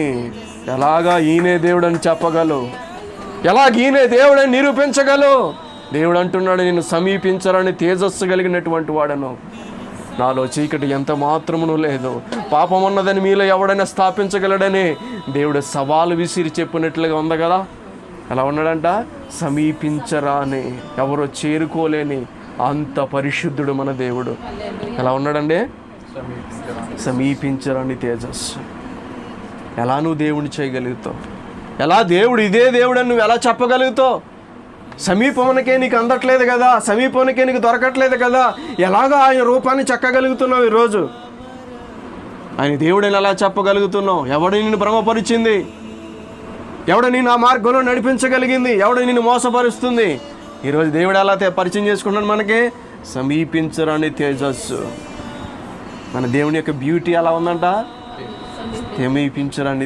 ఎలాగా ఈయనే దేవుడు అని చెప్పగలవు? ఎలాగ ఈయనే దేవుడని నిరూపించగలవు? దేవుడు అంటున్నాడు నేను సమీపించరని తేజస్సు కలిగినటువంటి వాడను. నాలో చీకటి ఎంత మాత్రమును లేదు. పాపం ఉన్నదని మీలో ఎవడైనా స్థాపించగలడని దేవుడు సవాలు విసిరి చెప్పినట్లుగా ఉంది కదా? ఎలా ఉన్నాడంట? సమీపించరా అని ఎవరో చేరుకోలేని అంత పరిశుద్ధుడు మన దేవుడు. ఎలా ఉన్నాడండి? సమీపించరని తేజస్సు. ఎలా నువ్వు దేవుడిని చేయగలుగుతావు? ఎలా దేవుడు ఇదే దేవుడు అని నువ్వు ఎలా చెప్పగలుగుతావు? సమీపమునకే నీకు అందట్లేదు కదా? సమీపమునకే నీకు దొరకట్లేదు కదా? ఎలాగో ఆయన రూపాన్ని చెక్కగలుగుతున్నావు ఈరోజు? ఆయన దేవుడిని ఎలా చెప్పగలుగుతున్నావు? ఎవడు నిన్ను భ్రమపరిచింది? ఎవడు నేను ఆ మార్గంలో నడిపించగలిగింది? ఎవడు నిన్ను మోసపరుస్తుంది? ఈరోజు దేవుడు ఎలా పరిచయం చేసుకున్నాడు మనకి? సమీపించరని తేజస్సు. మన దేవుని యొక్క బ్యూటీ ఎలా ఉందంట? సమీపించరని